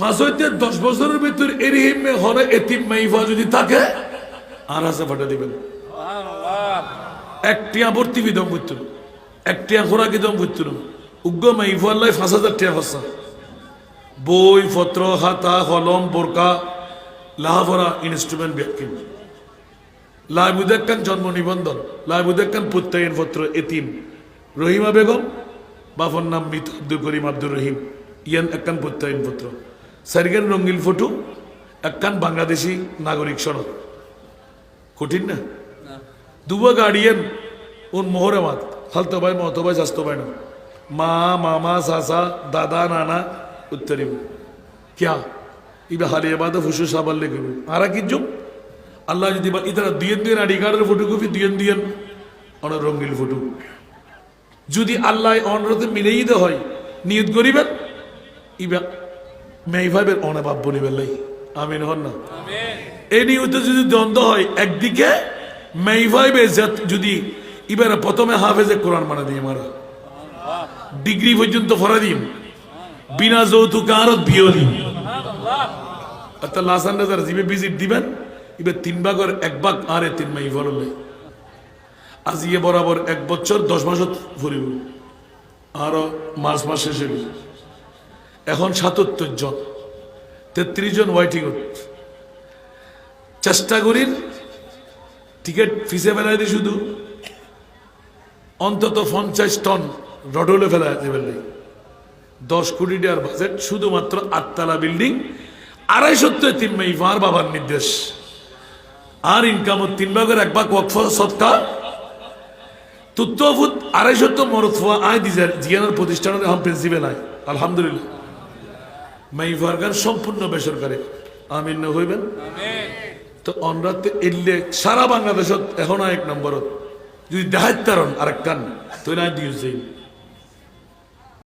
ফাঁস হইতে দশ বছরের ভিতর এরিহিমে হরে এতিম মাইফা যদি থাকে, আর হাসে ফাটা দিবেন। একটিয়া ভর্তি বিদম বুঝতুন একটিয়া খোরাকি দম বুঝতুন উগ্র মাইফা আল্লাহ পাঁচ হাজার টিয়া ফাঁসা বই, পত্র, খাতা, কলম, বোরকা লাহাভরা ইনস্ট্রুমেন্ট ব্যাকিং লাইবুদেকান জন্ম নিবন্ধন লাইবুদেকান প্রত্যয়ন পত্র এতিম। রহিমা বেগম বাফর নাম মিত আব্দুল করিম আব্দুর রহিম। ইয়ান একখান প্রত্যয়ন পত্র। সারিগান রঙ্গিল ফটো একখান বাংলাদেশি নাগরিক সনদ। কঠিন না? দুবা গার্ডিয়ান উন মোহরামাত খালতো ভাই মতো ভাই স্বাস্থ্য ভাই না। মা মামা সাসা দাদা নানা উত্তরিম ক্যা? ইবা হালিয়া বাদা ফুসু সাবাল লেগে আরা কি জুম? আল্লাহ যদি ইতারা দুয়েন দুয়েন আইডি কার্ডের ফটোকপি দুয়েন দুয়েন অনেক রঙ্গিল ফটো। যদি আল্লাহ অনরতে মিলেই হয় নিয়ত করিবেন? ইবা মেইভাবের অনাভাব বলিবেন লাই আমিন হন না। এই নিয়তে যদি দ্বন্দ্ব হয় একদিকে মেইভাইবে যদি এবারে প্রথমে হাফেজে কোরআন মানে দিয়ে মারা। ডিগ্রি পর্যন্ত ফরা দিম। বিনা যৌতুক আরত বিয়ে দিম অর্থাৎ লাসান রাজার জিবে ভিজিট দিবেন এবার তিন ভাগের এক ভাগ আরে তিন মাই ফললে আজ ইয়ে বরাবর এক বছর দশ মাসত ফুরিব আরও মাস মাস শেষে। এখন সাতাত্তর জন, তেত্রিশ জন ওয়াইটিং চেষ্টা করিন টিকিট ফিসে ফেলাই দিই শুধু। অন্তত পঞ্চাশ টন রডলে ফেলা নাই। দশ কোটি টাকার বাজেট শুধুমাত্র আটতলা বিল্ডিং আড়াইশো তিন মাই মার বাবার নির্দেশ। আর ইনকাম তিন ভাগের এক ভাগ ওয়াকফ সৎকা। তুত্তফুত আড়াইশো তো মরতফা আয় দিজার জিয়ানার প্রতিষ্ঠানের এখন প্রিন্সিপাল আয় আলহামদুলিল্লাহ। মাই ভার্গার সম্পূর্ণ বেসরকারি। আমিন না হইবেন? তো অনরাতে এলে সারা বাংলাদেশত এখন এক নম্বরত। যদি দেখাইতারণ আরেক কান তো না